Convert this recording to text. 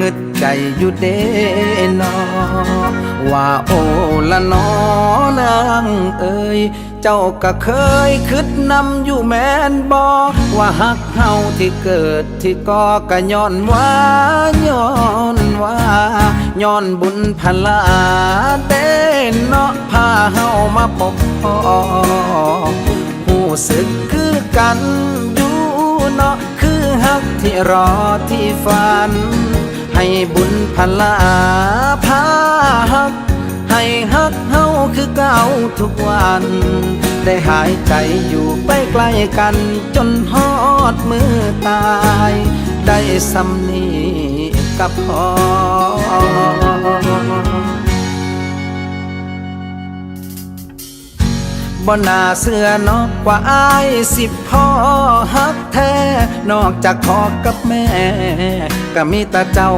งึดใจอยู่เดนอ ว่าโอละนอนางเอ่ยเจ้าก็เคยคิดนำอยู่แม่นบอว่าหักเฮาที่เกิดที่ก่อก็ย้อนว่าย้อนว่าย้อนบุญพลาเด้เนาะพาเฮามาพบพ่อหูสึกคือกันอยู่เนาะคือหักที่รอที่ฝัน ให้บุญพลาพาหัก ให้ฮักเฮาคือเก่าทุกวัน ได้หายใจอยู่ไปใกล้กัน จนฮอดมือตาย ได้สำนีกับพอบ่น่าเสื้อนอกกว่าอายสิบพ่อฮักแท้ นอกจากพ่อกับแม่ ก็มีแต่เจ้า